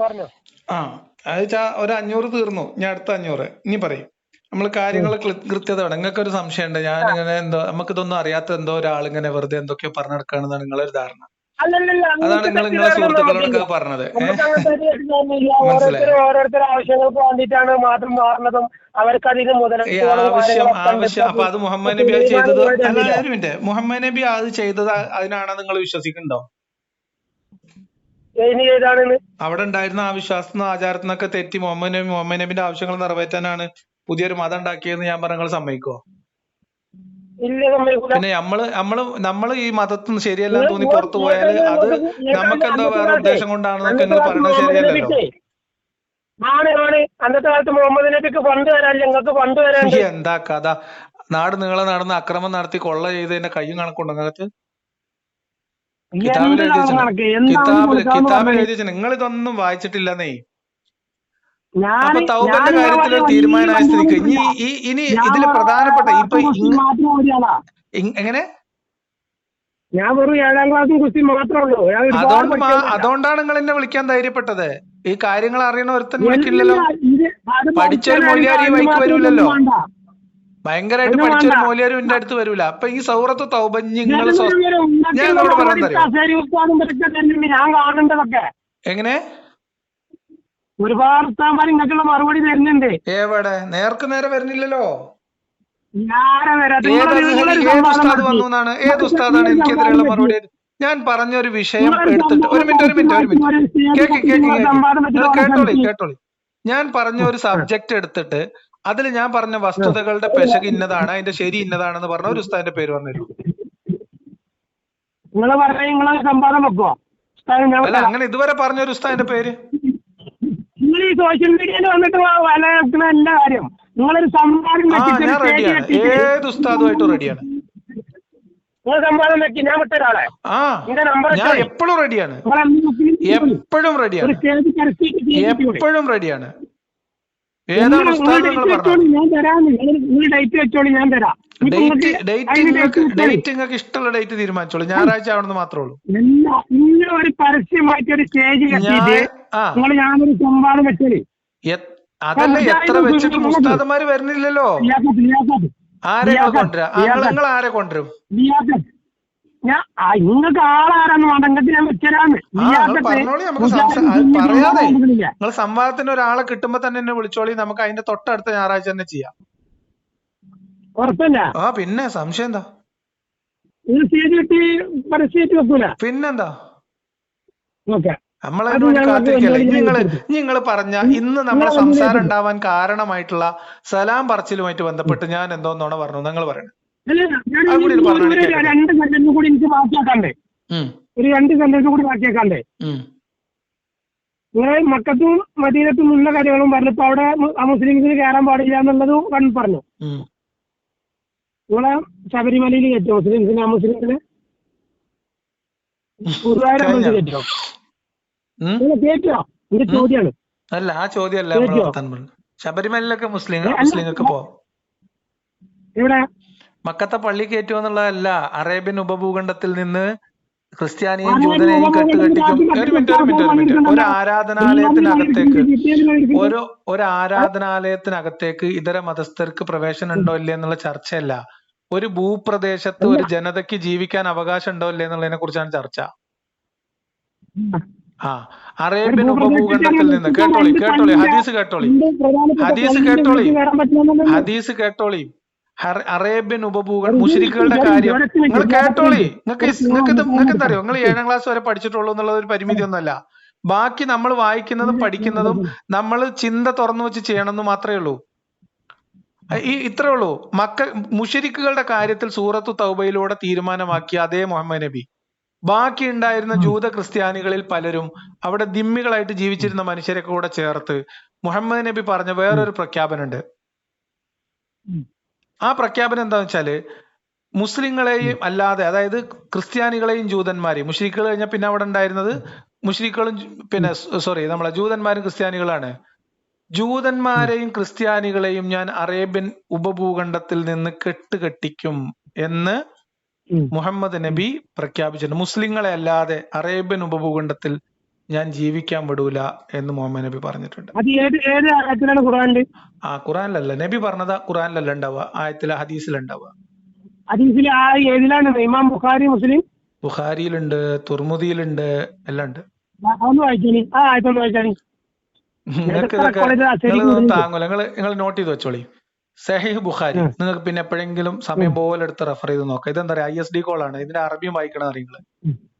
പറഞ്ഞോ. ആ അത് വെച്ചാ ഒരു അഞ്ഞൂറ് തീർന്നു. ഞാൻ അടുത്ത അഞ്ഞൂറ്. ഇനി പറയും. നമ്മൾ കാര്യങ്ങൾ കൃത്യത വേണം. നിങ്ങൾക്ക് ഒരു സംശയമുണ്ട്. ഞാൻ ഇങ്ങനെ എന്തോ നമുക്ക് ഇതൊന്നും അറിയാത്ത എന്തോ ഒരാൾ ഇങ്ങനെ വെറുതെ എന്തൊക്കെയോ പറഞ്ഞു നടക്കുകയാണെന്നാണ് നിങ്ങളൊരു ധാരണ. അതാണ് നിങ്ങൾ നിങ്ങളെ സുഹൃത്തുക്കളോടൊക്കെ പറഞ്ഞത്. ഈ ആവശ്യം ആവശ്യം. അപ്പൊ അത് മുഹമ്മദ് നബി അത് ചെയ്തത് അല്ല ഒരു മിനിറ്റ്. മുഹമ്മദ് നബി അത് ചെയ്തത് അതിനാണ് നിങ്ങൾ വിശ്വസിക്കുന്നുണ്ടോ? ഇനി ഏതാണെന്ന് അവിടെ ഉണ്ടായിരുന്ന ആ വിശ്വാസത്തിന് ആചാരത്തിനൊക്കെ തെറ്റി മുഹമ്മദ് നബി മുഹമ്മദ് നബിന്റെ ആവശ്യങ്ങൾ നിറവേറ്റാനാണ് പുതിയൊരു മതം ഉണ്ടാക്കിയതെന്ന് ഞാൻ പറഞ്ഞ സമ്മതിക്കോ? പിന്നെ നമ്മൾ നമ്മൾ നമ്മൾ ഈ മതത്തിന് ശരിയല്ല തോന്നി പുറത്തു പോയാൽ അത് നമുക്കെന്തോ വേറെ ഉദ്ദേശം കൊണ്ടാണെന്നൊക്കെ നിങ്ങൾ പറയുന്നത് ശരിയല്ലല്ലോ. ആണ് ആണ്. അന്നത്തെ കാലത്ത് മുഹമ്മദ് നബിക്ക് ഫണ്ട് തരാൻ ഞങ്ങൾക്ക് ഫണ്ട് എന്താ കഥ? നാട് നീളെ നടന്ന് അക്രമം നടത്തി കൊള്ള ചെയ്തതിന്റെ കയ്യും കണക്കുണ്ടോ നിങ്ങൾക്ക് കിതാബിൽ എഴുതി വെച്ചിട്ടുണ്ട്. കിതാബിൽ കിതാബിൽ എഴുതി വെച്ചിട്ടുണ്ട്. നിങ്ങൾ ഇതൊന്നും വായിച്ചിട്ടില്ലെന്നേ. അപ്പൊ തൗബന്റെ കാര്യത്തിൽ ഒരു തീരുമാനമായ സ്ഥിതിക്ക്. ഇനി ഈ ഇനി പ്രധാനപ്പെട്ട ഇപ്പൊ എങ്ങനെ? ഞാൻ വെറും ഏഴാം ക്ലാസ്സും കുസ്തി മാത്രമേ അതുകൊണ്ട് അതുകൊണ്ടാണ് നിങ്ങൾ എന്നെ വിളിക്കാൻ ധൈര്യപ്പെട്ടത്. ഈ കാര്യങ്ങൾ അറിയണ ഒരുത്തൻ വിളിക്കില്ലല്ലോ പഠിച്ച മൊഴിയാരി വൈക്ക് വരൂലല്ലോ. ഭയങ്കരമായിട്ട് ഒന്നും പഠിച്ച ഒരു വേണ്ട. എന്റെ അടുത്ത് വരൂല. അപ്പൊ ഈ സൗറത്ത് തൗബ നിങ്ങൾ ഞാൻ ഞാൻ പറയാൻ കാണേണ്ടതൊക്കെ. എങ്ങനെ? ഒരുപാട് ഉസ്താന്മാർ മറുപടി തരുന്നുണ്ട്. എവിടെ? നേർക്ക് നേരെ വരുന്നില്ലല്ലോ? വരാത്ത ഏത് ഉസ്താദാണ് എനിക്കെതിരെയുള്ള മറുപടി? ഞാൻ പറഞ്ഞ ഒരു വിഷയം എടുത്തിട്ട് ഒരു മിനിറ്റ് ഒരു മിനിറ്റ് ഒരു മിനിറ്റ്. കേട്ടോളി കേട്ടോളി. ഞാൻ പറഞ്ഞ ഒരു സബ്ജക്ട് എടുത്തിട്ട് അതിൽ ഞാൻ പറഞ്ഞ വസ്തുതകളുടെ പെശക് ഇന്നതാണ് അതിന്റെ ശരി ഇന്നതാണെന്ന് പറഞ്ഞ ഒരു ഉസ്താദിന്റെ പേര് പറഞ്ഞു നിങ്ങൾ പറഞ്ഞ നിങ്ങളെ സംവാദം വെക്കുവോ? അല്ല അങ്ങനെ ഇതുവരെ പറഞ്ഞ ഒരു ഉസ്താദിന്റെ പേര്? നിങ്ങൾ ഈ സോഷ്യൽ മീഡിയയിൽ വന്നിട്ട് വല വെക്കുന്ന എല്ലാ കാര്യം. നിങ്ങളൊരു സംവാദം ഞാൻ റെഡിയാണ് ഏത് ഉസ്താദുമായിട്ടും റെഡിയാണ് സംവാദം വെക്കി ഞാൻ ആ നമ്പർ ഞാൻ എപ്പോഴും റെഡിയാണ് എപ്പോഴും റെഡിയാണ് എപ്പോഴും റെഡിയാണ് ഏതാണ് ഉസ്താദ് നിങ്ങൾ പറഞ്ഞത് ഞാൻ തരാം. നിങ്ങൾ ഡേറ്റ് വെച്ചോളി ഞാൻ തരാം. ഡേറ്റ് നിങ്ങൾക്ക് ഇഷ്ടമുള്ള ഡേറ്റ് തീരുമാനിച്ചോളൂ. ഞായറാഴ്ച ആവണമെന്ന് മാത്രമേ ഉള്ളൂ. നിങ്ങൾ ഒരു പരസ്യമായിട്ട് ഒരു സ്റ്റേജ് നിങ്ങൾ ഞാനൊരു സംവാദം വെച്ചോളി. അതല്ല എത്ര വെച്ചിട്ട് വരുന്നില്ലല്ലോ. ആരെ കൊണ്ടുവരാ? ആരെ കൊണ്ടുവരും? ഞാൻ നിങ്ങൾക്ക് ആളാരാന്ന് നിങ്ങൾക്ക് ഞാൻ വെച്ചരാന്ന്. പറയാതെ നിങ്ങൾ സംവാദത്തിന് ഒരാളെ കിട്ടുമ്പോ തന്നെ എന്നെ വിളിച്ചോളി നമുക്ക് അതിന്റെ തൊട്ടടുത്ത ഞായറാഴ്ച തന്നെ ചെയ്യാം. ഉറപ്പല്ല? ആ പിന്നെ സംശയം എന്താ? പിന്നെന്താ? നമ്മളെ കാത്തിരിക്കല്ലേ എന്തെങ്കിലും നിങ്ങൾ പറഞ്ഞ ഇന്ന് നമ്മളെ സംസാരം ഉണ്ടാവാൻ കാരണമായിട്ടുള്ള സലാം പറച്ചിലുമായിട്ട് ബന്ധപ്പെട്ട് ഞാൻ എന്തോന്നാണ് പറഞ്ഞു. നിങ്ങൾ പറയണം രണ്ട് സെന്റൻസ് കൂടി എനിക്ക് ബാക്കിയാക്കണ്ടേ ഒരു രണ്ട് സെന്റൻസ് കൂടി ബാക്കിയാക്കണ്ടേ നിങ്ങളെ മക്കത്തും മദീനത്തും ഉള്ള കാര്യങ്ങളും പറഞ്ഞു ഇപ്പൊ അവിടെ മുസ്ലിംസിന് കയറാൻ പാടില്ല എന്നുള്ളത് കൺ പറഞ്ഞു. നിങ്ങളെ ശബരിമലയിൽ കയറ്റോ മുസ്ലിംസിനെ ആ മുസ്ലിംസിനെ? ഗുരുവായൂർ കയറ്റോ ഉം. നിങ്ങൾ കയറ്റോ എന്റെ ചോദ്യമാണ് അല്ല ആ ചോദ്യമല്ല ശബരിമലയിലൊക്കെ മുസ്ലിം. മുസ്ലിങ്ങൾക്ക് പോവാം ഇവിടെ മക്കത്തെ പള്ളി കയറ്റുക എന്നുള്ളതല്ല അറേബ്യൻ ഉപഭൂഖണ്ഡത്തിൽ നിന്ന് ക്രിസ്ത്യാനിയും ജൂതനെയും കെട്ടുകെട്ടിക്കും ഒരു മിനിറ്റ് ഒരു മിനിറ്റ് ഒരു മിനിറ്റ്. ഒരു ആരാധനാലയത്തിനകത്തേക്ക് ഒരു ഒരു ആരാധനാലയത്തിനകത്തേക്ക് ഇതര മതസ്ഥർക്ക് പ്രവേശനം ഉണ്ടോ ഇല്ലേ എന്നുള്ള ചർച്ചയല്ല. ഒരു ഭൂപ്രദേശത്ത് ഒരു ജനതയ്ക്ക് ജീവിക്കാൻ അവകാശം ഉണ്ടോ ഇല്ലേ എന്നുള്ളതിനെ കുറിച്ചാണ് ചർച്ച. ആ അറേബ്യൻ ഉപഭൂഖണ്ഡത്തിൽ നിന്ന്. കേട്ടോളി കേട്ടോളി. ഹദീസ് കേട്ടോളി. ഹദീസ് കേട്ടോളി. ഹദീസ് കേട്ടോളി. അറേബ്യൻ ഉപഭൂഖണ്ഡ മുഷരിക്കുകളുടെ കാര്യം. നിങ്ങൾ കേട്ടോളി. നിങ്ങൾക്ക് നിങ്ങൾക്ക് നിങ്ങൾക്ക് എന്തറിയോ നിങ്ങൾ ഏഴാം ക്ലാസ് വരെ പഠിച്ചിട്ടുള്ളൂ എന്നുള്ളത് ഒരു പരിമിതി ഒന്നല്ല ബാക്കി നമ്മൾ വായിക്കുന്നതും പഠിക്കുന്നതും നമ്മൾ ചിന്ത തുറന്നു വെച്ച് ചെയ്യണമെന്ന് മാത്രമേ ഉള്ളൂ. ഈ ഇത്രേ ഉള്ളൂ. മക്ക മുഷരിക്കുകളുടെ കാര്യത്തിൽ സൂറത്തു തൗബയിലൂടെ തീരുമാനമാക്കിയ അതേ മുഹമ്മദ് നബി. ബാക്കി ഉണ്ടായിരുന്ന ജൂത ക്രിസ്ത്യാനികളിൽ പലരും അവിടെ ദിമ്മികളായിട്ട് ജീവിച്ചിരുന്ന മനുഷ്യരെ കൂടെ ചേർത്ത് മുഹമ്മദ് നബി പറഞ്ഞ വേറൊരു പ്രഖ്യാപനമുണ്ട്. ആ പ്രഖ്യാപനം എന്താണെന്ന് വെച്ചാൽ മുസ്ലിങ്ങളെയും അല്ലാതെ അതായത് ക്രിസ്ത്യാനികളെയും ജൂതന്മാരെയും മുഷ്രിഖുകൾ കഴിഞ്ഞാൽ പിന്നെ അവിടെ ഉണ്ടായിരുന്നത് മുഷ്രിഖുകളും പിന്നെ സോറി നമ്മളെ ജൂതന്മാരും ക്രിസ്ത്യാനികളാണ്. ജൂതന്മാരെയും ക്രിസ്ത്യാനികളെയും ഞാൻ അറേബ്യൻ ഉപഭൂഖണ്ഡത്തിൽ നിന്ന് കെട്ടുകെട്ടിക്കും എന്ന് മുഹമ്മദ് നബി പ്രഖ്യാപിച്ചിട്ടുണ്ട്. മുസ്ലിങ്ങളെ അല്ലാതെ അറേബ്യൻ ഉപഭൂഖണ്ഡത്തിൽ ഞാൻ ജീവിക്കാൻ വിടൂല എന്ന് മുഹമ്മദ് നബി പറഞ്ഞിട്ടുണ്ട്. അത് ഏത് ഏത് ആയത്തിലാണ് ആ ഖുറാനിലല്ല നബി പറഞ്ഞത് ഖുറാനിലല്ല ഉണ്ടാവുക. ആയത്തിലെ ഹദീസിലുണ്ടാവുക ഹദീസിൽ ആ ഏതിലാണ്? ഇമാം ബുഖാരി മുസ്ലിം? ബുഖാരിയിലുണ്ട് തുർമുദിയിലുണ്ട് എല്ലാം ഉണ്ട്. ആ, ആയത്തൊന്ന് നിങ്ങൾക്ക് ഇതൊക്കെ താങ്ങൂല നിങ്ങൾ നിങ്ങൾ നോട്ട് ചെയ്ത് വെച്ചോളി. സഹീഹ് ബുഖാരി. നിങ്ങൾക്ക് പിന്നെ എപ്പോഴെങ്കിലും സമയം പോലെ എടുത്ത് റെഫർ ചെയ്ത് നോക്കാം. ഇതെന്താ പറയാ ഐ എസ് ഡി കോൾ ആണ്. ഇതിന്റെ അറബിയും വായിക്കണം നിങ്ങൾ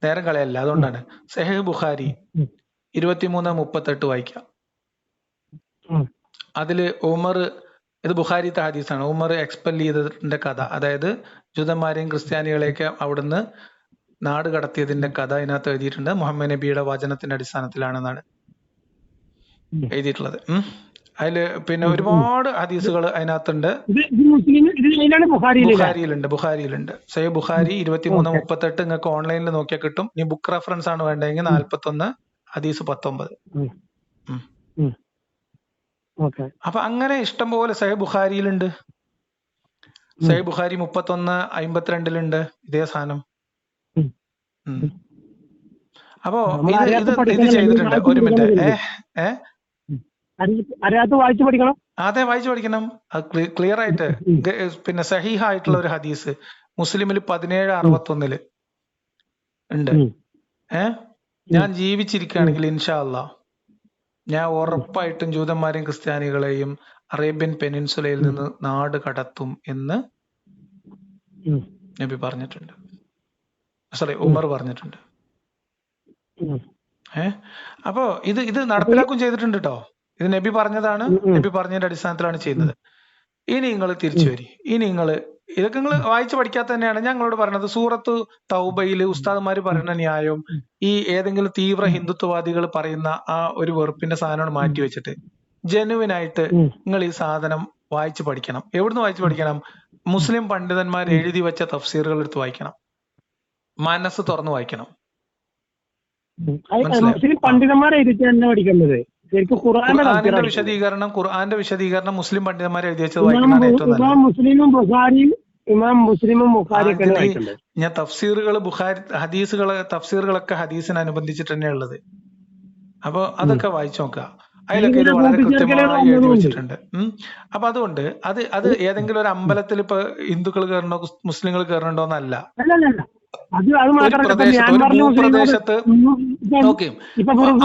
നേരം കളയല്ല. അതുകൊണ്ടാണ്. സഹീഹ് ബുഖാരി. ഇരുപത്തിമൂന്ന് മുപ്പത്തെട്ട് വായിക്കാം അതിൽ ഉമർ ഇത് ബുഖാരിത്തെ ഹദീസാണ്. ഉമർ എക്സ്പെൽ ചെയ്തതിന്റെ കഥ. അതായത് ജൂതന്മാരെയും ക്രിസ്ത്യാനികളെയൊക്കെ അവിടുന്ന് നാട് കടത്തിയതിന്റെ കഥ ഇതിനകത്ത് എഴുതിയിട്ടുണ്ട്. മുഹമ്മദ് നബിയുടെ വചനത്തിന്റെ അടിസ്ഥാനത്തിലാണെന്നാണ്. എഴുതിയിട്ടുള്ളത്. ഉം. അതിൽ പിന്നെ ഒരുപാട് ഹദീസുകൾ അതിനകത്തുണ്ട്. ബുഹാരിയിലുണ്ട് ബുഖാരിയിലുണ്ട് ബുഖാരിയിലുണ്ട്. സയ്യ ബുഖാരി ഇരുപത്തിമൂന്ന്. മുപ്പത്തെട്ട് നിങ്ങൾക്ക് ഓൺലൈനിൽ നോക്കിയാൽ കിട്ടും. ഇനി ബുക്ക് റെഫറൻസ് ആണ് വേണ്ടതെങ്കിൽ നാല്പത്തൊന്ന് ഹദീസ് പത്തൊമ്പത്. അപ്പൊ അങ്ങനെ ഇഷ്ടം പോലെ സഹ ബുഖാരിയിലുണ്ട്. സഹ ബുഖാരി മുപ്പത്തൊന്ന് അമ്പത്തിരണ്ടിലുണ്ട്. ഇതേ സാധനം. അപ്പോ ഇത് ഇത് ചെയ്തിട്ടുണ്ട്. ഒരു മിനിറ്റ് ഏഹ് ഏ ഏ? അറിയ- അറിയാത്ത വായിച്ചു പഠിക്കണം. അതെ വായിച്ചു പഠിക്കണം. ക്ലിയർ ആയിട്ട്. പിന്നെ സഹീഹ ആയിട്ടുള്ള ഒരു ഹദീസ്. മുസ്ലിമിൽ പതിനേഴ് അറുപത്തൊന്നിൽ ഉണ്ട്. ഉം. ഏ? ഞാൻ ജീവിച്ചിരിക്കുകയാണെങ്കിൽ ഇൻഷാ അല്ലാ ഞാൻ ഉറപ്പായിട്ടും ജൂതന്മാരെയും ക്രിസ്ത്യാനികളെയും അറേബ്യൻ പെനിൻസുലയിൽ നിന്ന് നാട് കടത്തും എന്ന്. നബി പറഞ്ഞിട്ടുണ്ട്. സോറി ഉമർ പറഞ്ഞിട്ടുണ്ട്. ഏഹ് അപ്പോ ഇത് ഇത് നടപ്പിലാക്കും ചെയ്തിട്ടുണ്ട് കേട്ടോ ഇത് നബി പറഞ്ഞതാണ്. നബി പറഞ്ഞതിന്റെ അടിസ്ഥാനത്തിലാണ് ചെയ്യുന്നത്. ഇനി നിങ്ങൾ തിരിച്ചു വരി. ഇനി നിങ്ങൾ ഇതൊക്കെ നിങ്ങൾ വായിച്ചു പഠിക്കാത്ത തന്നെയാണ് ഞങ്ങളോട് പറഞ്ഞത് സൂറത്ത് തൗബയിൽ ഉസ്താദ്മാര് പറയുന്ന ന്യായവും ഈ ഏതെങ്കിലും തീവ്ര ഹിന്ദുത്വവാദികൾ പറയുന്ന ആ ഒരു വെറുപ്പിന്റെ സാധനമാണ് മാറ്റി വെച്ചിട്ട്. ജനുവിനായിട്ട് നിങ്ങൾ ഈ സാധനം വായിച്ചു പഠിക്കണം. എവിടുന്ന് വായിച്ചു പഠിക്കണം? മുസ്ലിം പണ്ഡിതന്മാർ എഴുതി വെച്ച തഫ്സീറുകൾ എടുത്ത് വായിക്കണം. മനസ്സ് തുറന്നു വായിക്കണം. പണ്ഡിതന്മാരെ പഠിക്കേണ്ടത്? ശരിക്കും തഫ്സീറാണ് വിശദീകരണം ഖുർആന്റെ വിശദീകരണം മുസ്ലിം പണ്ഡിതന്മാർ എഴുതി വെച്ചത് മുസ്ലിമും ബുഖാരിയും ഇമാം മുസ്ലിമും ബുഖാരിയൊക്കെയാണ് ആ, ഞാൻ തഫ്സീറുകൾ ബുഖാരി ഹദീസുകൾ തഫ്സീറുകളൊക്കെ ഹദീസിനനുബന്ധിച്ചിട്ട് തന്നെ ഉള്ളത്. അപ്പൊ അതൊക്കെ വായിച്ചു നോക്കുക. അതിലൊക്കെ ഇത് വളരെ കൃത്യമായി എഴുതി വെച്ചിട്ടുണ്ട്. അപ്പൊ അതുകൊണ്ട് അത് അത് ഏതെങ്കിലും ഒരു അമ്പലത്തിൽ ഇപ്പൊ ഹിന്ദുക്കൾ കയറണോ മുസ്ലിങ്ങൾ കയറണോ എന്നല്ല. ഒരു പ്രദേശത്ത് ഒരു ഭൂപ്രദേശത്ത്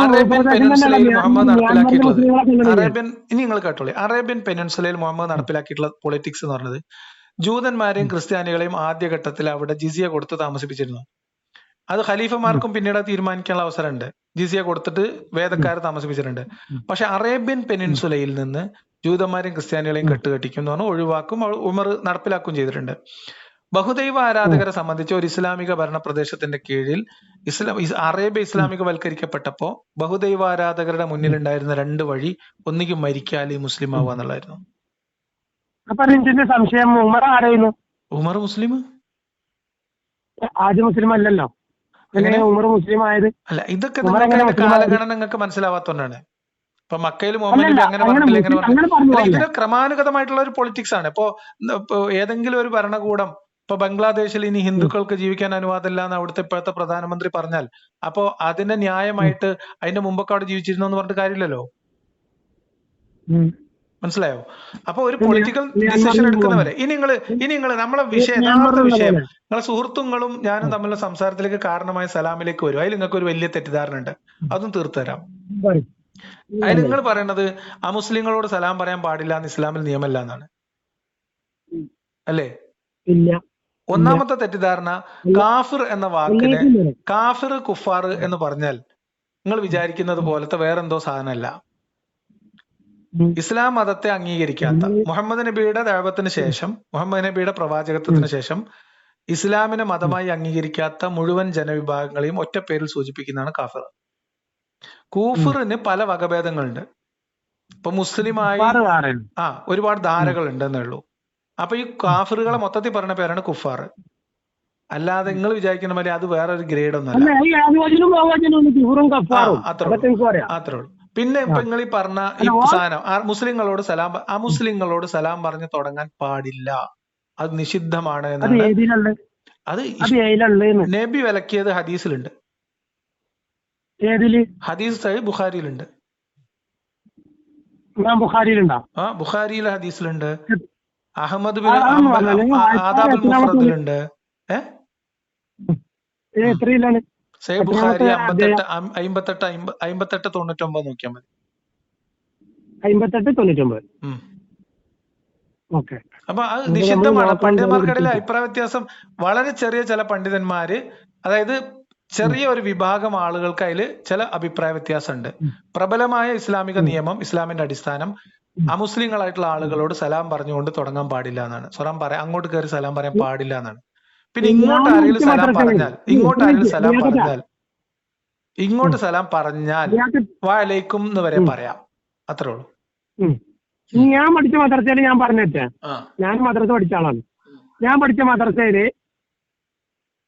അറേബ്യൻ പെനിൻസുലയിൽ മുഹമ്മദ് മ്യാൻമാറിലെ നടപ്പിലാക്കിയിട്ടുള്ളത്. അറേബ്യൻ ഇനി നിങ്ങൾ കേട്ടോളി. അറേബ്യൻ പെനിൻസുലയിൽ മുഹമ്മദ് നടപ്പിലാക്കിയിട്ടുള്ള പൊളിറ്റിക്സ് എന്ന് പറഞ്ഞത് ജൂതന്മാരെയും ക്രിസ്ത്യാനികളെയും ആദ്യഘട്ടത്തിൽ അവിടെ ജിസിയ കൊടുത്ത് താമസിപ്പിച്ചിരുന്നു. അത് ഖലീഫമാർക്കും പിന്നീട് തീരുമാനിക്കാനുള്ള അവസരമുണ്ട്. ജിസിയ കൊടുത്തിട്ട് വേദക്കാരെ താമസിപ്പിച്ചിട്ടുണ്ട്. പക്ഷെ അറേബ്യൻ പെനിൻസുലയിൽ നിന്ന് ജൂതന്മാരെയും ക്രിസ്ത്യാനികളെയും കെട്ടുകെട്ടിക്കും എന്ന് പറഞ്ഞാൽ ഒഴിവാക്കും ഉമർ നടപ്പിലാക്കുകയും ചെയ്തിട്ടുണ്ട്. ബഹുദൈവ ആരാധകരെ സംബന്ധിച്ച് ഒരു ഇസ്ലാമിക ഭരണ പ്രദേശത്തിന്റെ കീഴിൽ ഇസ്ലാം അറേബ്യ ഇസ്ലാമികവൽക്കരിക്കപ്പെട്ടപ്പോ ബഹുദൈവ ആരാധകരുടെ മുന്നിലുണ്ടായിരുന്ന രണ്ട് വഴി ഒന്നുകിൽ മരിക്കുക അല്ലെങ്കിൽ മുസ്ലിം ആവുക എന്നുള്ളായിരുന്നു അപ്പൊ സംശയം ഉമർ ആരായിരുന്നു? ഉമർ മുസ്ലിം? ആദ്യ മുസ്ലിം അല്ലല്ലോ. എങ്ങനെ ഉമർ മുസ്ലിം ആയത്. അല്ല ഇതൊക്കെ ഉമർ നിങ്ങൾക്ക് മനസ്സിലാവാത്തോണ്ടാണ്. ഇപ്പൊ മക്കയിൽ മുഹമ്മദ് അങ്ങനെ ക്രമാനുഗതമായിട്ടുള്ള ഒരു പൊളിറ്റിക്സ് ആണ്. ഇപ്പോ ഏതെങ്കിലും ഒരു ഭരണകൂടം ഇപ്പൊ ബംഗ്ലാദേശിൽ ഇനി ഹിന്ദുക്കൾക്ക് ജീവിക്കാൻ അനുവാദമില്ല എന്ന് അവിടുത്തെ ഇപ്പോഴത്തെ പ്രധാനമന്ത്രി പറഞ്ഞാൽ അപ്പോ അതിന്റെ ന്യായമായിട്ട് അതിന്റെ മുമ്പൊക്കെ അവിടെ ജീവിച്ചിരുന്നു എന്ന് പറഞ്ഞിട്ട് കാര്യമില്ലല്ലോ. മനസ്സിലായോ? അപ്പൊ ഒരു പൊളിറ്റിക്കൽ ഡിസിഷൻ എടുക്കുന്നവരെ ഇനി നിങ്ങൾ ഇനി നിങ്ങൾ നമ്മളെ വിഷയം യഥാർത്ഥ വിഷയം. നിങ്ങളെ സുഹൃത്തുക്കളും ഞാനും തമ്മിലുള്ള സംസാരത്തിലേക്ക് കാരണമായ സലാമിലേക്ക് വരും. അതിൽ നിങ്ങൾക്ക് ഒരു വലിയ തെറ്റിദ്ധാരണ ഉണ്ട്. അതും തീർത്തുതരാം. അതിൽ നിങ്ങൾ പറയണത് അമുസ്ലിങ്ങളോട് സലാം പറയാൻ പാടില്ല എന്ന് ഇസ്ലാമിൽ നിയമമല്ല എന്നാണ്. അല്ലേ? ഒന്നാമത്തെ തെറ്റിദ്ധാരണ കാഫിർ എന്ന വാക്കിനെ കാഫിർ കുഫാർ എന്ന് പറഞ്ഞാൽ നിങ്ങൾ വിചാരിക്കുന്നത് പോലത്തെ വേറെന്തോ സാധനമല്ല. ഇസ്ലാം മതത്തെ അംഗീകരിക്കാത്ത മുഹമ്മദ് നബിയുടെ ദൈവത്തിന് ശേഷം മുഹമ്മദ് നബിയുടെ പ്രവാചകത്വത്തിന് ശേഷം ഇസ്ലാമിനെ മതമായി അംഗീകരിക്കാത്ത മുഴുവൻ ജനവിഭാഗങ്ങളെയും ഒറ്റ പേരിൽ സൂചിപ്പിക്കുന്നതാണ് കാഫിർ. കൂഫറിന് പല വകഭേദങ്ങളുണ്ട്. ഇപ്പൊ മുസ്ലിമായി ആ ഒരുപാട് ധാരകൾ ഉണ്ടെന്നേ ഉള്ളൂ. അപ്പൊ ഈ കാഫിറുകളെ മൊത്തത്തിൽ പറഞ്ഞ പേരാണ് കുഫാർ അല്ലാതെ നിങ്ങൾ വിചാരിക്കുന്ന പോലെ അത് വേറെ ഒരു ഗ്രേഡ് ഒന്നല്ല അത്രേ പറയാം അത്രേ ഉള്ളൂ. പിന്നെ ഇപ്പൊ നിങ്ങൾ ഈ പറഞ്ഞ ഈ സാധനം ആ മുസ്ലിങ്ങളോട് സലാം ആ മുസ്ലിങ്ങളോട് സലാം പറഞ്ഞ് തുടങ്ങാൻ പാടില്ല. അത് നിഷിദ്ധമാണ് അത് എന്നാണ്. അത് അത് നബി വിലക്കിയത് ഹദീസിലുണ്ട്. ഹദീസ് സഹി ബുഖാരിയിലുണ്ട്. ബുഖാരിയിലുണ്ടോ? ആ ബുഖാരിയിലെ ഹദീസിലുണ്ട്. അഹമ്മദ് ബിൻ ആദാബുൽ മുഫ്രദിലുണ്ട് ഏ? ബുഖാരി എത്രാമത്തെ അമ്പത്തെട്ട് അമ്പത്തെട്ട് അമ്പ- അമ്പത്തെട്ട് തൊണ്ണൂറ്റൊമ്പത് നോക്കിയാൽ മതി. അമ്പത്തെട്ട് തൊണ്ണൂറ്റൊമ്പത്. ഓക്കെ. അപ്പൊ അത് നിഷിദ്ധമാണ്. പണ്ഡിതന്മാർക്കിടയിൽ അഭിപ്രായ വ്യത്യാസം വളരെ ചെറിയ ചില പണ്ഡിതന്മാര് അതായത് ചെറിയ ഒരു വിഭാഗം ആളുകൾക്ക് അതിൽ ചില അഭിപ്രായ വ്യത്യാസമുണ്ട്. പ്രബലമായ ഇസ്ലാമിക നിയമം ഇസ്ലാമിന്റെ അടിസ്ഥാനം. അമുസ്ലിങ്ങളായിട്ടുള്ള ആളുകളോട് സലാം പറഞ്ഞുകൊണ്ട് തുടങ്ങാൻ പാടില്ല എന്നാണ്. സലാം പറയാം അങ്ങോട്ട് കയറി സലാം പറയാൻ പാടില്ല എന്നാണ്. പിന്നെ ഇങ്ങോട്ട് ആരെങ്കിലും സലാം പറഞ്ഞാൽ ഇങ്ങോട്ട് ആരെങ്കിലും സലാം പറഞ്ഞാൽ ഇങ്ങോട്ട് സലാം പറഞ്ഞാൽ വാലേക്കും എന്ന് വരെ പറയാം. അത്രേ ഉള്ളൂ. ഞാൻ പഠിച്ച മദ്രസയിൽ ഞാൻ പറഞ്ഞിട്ടേ ആ. ഞാൻ മദ്രസ പഠിച്ച ആളാണ്. ഞാൻ പഠിച്ച മദ്രസയിൽ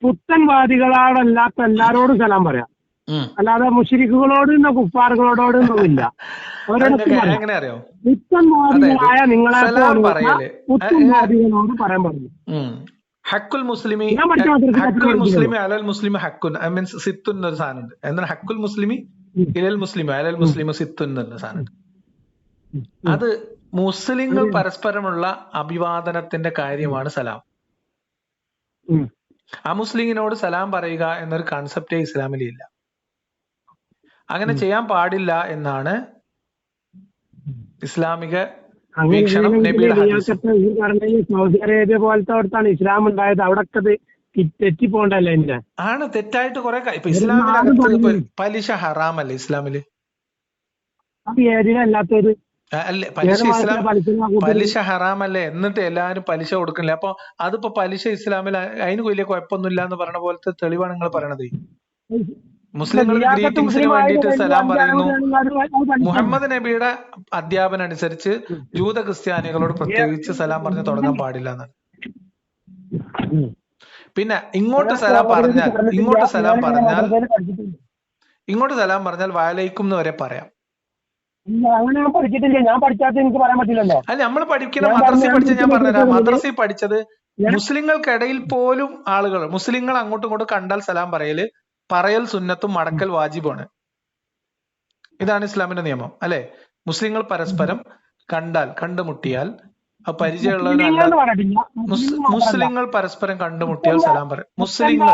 പുത്തൻവാദികളോടല്ലാത്ത എല്ലാരോടും സലാം പറയാം. അല്ലാതെ മുഷരിക്കുകളോടും കുപ്പാറുകളോടോട് ഇല്ല അവരോടൊക്കെ എങ്ങനെ അറിയോ? പുത്തൻവാദികളായ നിങ്ങളെ. പുത്തൻവാദികളോട് പറയാൻ പറഞ്ഞു. ഹക്കുൽ മുസ്ലിമി ഹക്കുൽ മുസ്ലിമി അലൽ മുസ്ലിം ഹക്കുൻ ഐ മീൻസ് സിത്തുൻ എന്നൊരു സാധനമുണ്ട്. എന്നാൽ ഹക്കുൽ മുസ്ലിമി. ഇലൽ മുസ്ലിം അലൽ മുസ്ലിം സിത്തുൻ എന്നൊരു സാധനമുണ്ട്. അത് മുസ്ലിങ്ങൾ പരസ്പരമുള്ള അഭിവാദനത്തിന്റെ കാര്യമാണ് സലാം. ആ അമുസ്ലിങ്ങിനോട് സലാം പറയുക എന്നൊരു കൺസെപ്റ്റേ ഇസ്ലാമിൽ ഇല്ല. അങ്ങനെ ചെയ്യാൻ പാടില്ല എന്നാണ് ഇസ്ലാമിക വീക്ഷണം നബിയുടെ ഈ പറഞ്ഞ ഈ സൗദി അറേബ്യ പോലത്തെ അവിടുത്താണ് ഇസ്ലാം ഉണ്ടായത്. തി- തെറ്റിപ്പോണ്ടല്ലേ എന്റെ ആണ് തെറ്റായിട്ട് കുറെ ഇപ്പൊ ഇസ്ലാമിനകത്ത് പലിശ ഹറാമല്ലേ ഇസ്ലാമിൽ? അത് ഏതിനല്ലാത്തൊരു അല്ലേ പലിശ ഇസ്ലാം പലിശ ഹറാമല്ല? എന്നിട്ട് എല്ലാരും പലിശ കൊടുക്കണില്ല അപ്പൊ അതിപ്പോ പലിശ ഇസ്ലാമിൽ അതിന് വലിയ കുഴപ്പമൊന്നുമില്ല എന്ന് പറഞ്ഞ പോലത്തെ തെളിവാണ് നിങ്ങൾ പറയണത്. മുസ്ലിങ്ങൾ ലിയാഖത്ത് ഗ്രീറ്റിംഗ്സിന് വേണ്ടിയിട്ട് സലാം പറയുന്നു. മുഹമ്മദ് നബിയുടെ അധ്യാപന അനുസരിച്ച് ജൂത ക്രിസ്ത്യാനികളോട് പ്രത്യേകിച്ച് സലാം പറഞ്ഞ് തുടങ്ങാൻ പാടില്ല എന്ന്. പിന്നെ ഇങ്ങോട്ട് സലാം പറഞ്ഞാൽ ഇങ്ങോട്ട് സലാം പറഞ്ഞാൽ ഇങ്ങോട്ട് സലാം പറഞ്ഞാൽ വയലേക്കും എന്ന് വരെ പറയാം. അങ്ങനെ ഞാൻ പഠിച്ചിട്ടില്ല. ഞാൻ പഠിച്ചാത്ത എനിക്ക് പറയാൻ പറ്റില്ലല്ലോ. അല്ല നമ്മൾ പഠിക്കുന്ന മദ്രസയിൽ പഠിച്ച ഞാൻ പറഞ്ഞുതരാം. മദ്രസയിൽ പഠിച്ചത് മുസ്ലിങ്ങൾക്കിടയിൽ പോലും ആളുകൾ മുസ്ലിങ്ങൾ അങ്ങോട്ടും ഇങ്ങോട്ടും കണ്ടാൽ സലാം പറയൽ പറയൽ സുന്നത്തും മടക്കൽ വാജിബാണ്. ഇതാണ് ഇസ്ലാമിന്റെ നിയമം അല്ലെ? മുസ്ലിങ്ങൾ പരസ്പരം കണ്ടാൽ കണ്ടുമുട്ടിയാൽ പരിചയമുള്ളവരല്ല മാത്രമല്ല. മുസ്ലിങ്ങൾ പരസ്പരം കണ്ടുമുട്ടിയാൽ സലാം പറയും മുസ്ലിങ്ങൾ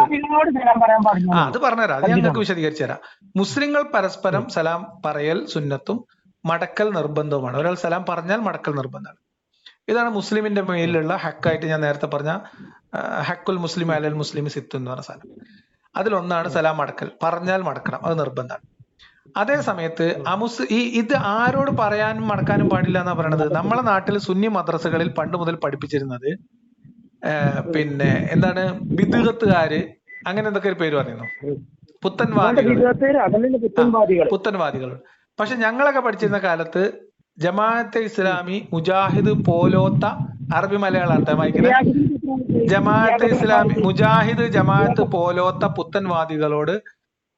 ആ അത് പറഞ്ഞുതരാം. അത് ഞങ്ങൾക്ക് വിശദീകരിച്ചു തരാം. മുസ്ലിങ്ങൾ പരസ്പരം സലാം പറയൽ സുന്നത്തും മടക്കൽ നിർബന്ധവുമാണ്. ഒരാൾ സലാം പറഞ്ഞാൽ മടക്കൽ നിർബന്ധമാണ്. ഇതാണ് മുസ്ലിമിന്റെ മേലിലുള്ള ഹക്കായിട്ട് ഞാൻ നേരത്തെ പറഞ്ഞ ഹക്കുൽ മുസ്ലിം അലൽ മുസ്ലിം സിത്ത് എന്ന് പറഞ്ഞ സാധനം. അതിലൊന്നാണ് സലാം മടക്കൽ പറഞ്ഞാൽ മടക്കണം. അത് നിർബന്ധമാണ്. അതേ സമയത്ത് അമുസ് ഈ ഇത് ആരോട് പറയാനും മടക്കാനും പാടില്ല എന്നാ പറയണത്? നമ്മളെ നാട്ടിൽ സുന്നി മദ്രസകളിൽ പണ്ട് മുതൽ പഠിപ്പിച്ചിരുന്നത് പിന്നെ എന്താണ് ബിദുഗത്തുകാര് അങ്ങനെ എന്തൊക്കെ ഒരു പേര് പറയുന്നു? പുത്തൻവാദികൾ. പുത്തൻവാദികൾ. പക്ഷെ ഞങ്ങളൊക്കെ പഠിച്ചിരുന്ന കാലത്ത് ജമാഅത്തെ ഇസ്ലാമി മുജാഹിദ് പോലോത്ത അറബി മലയാളം വായിക്കുന്നത് ജമാഅത്തെ ഇസ്ലാമി മുജാഹിദ് ജമാഅത്ത് പോലോത്ത പുത്തൻവാദികളോട്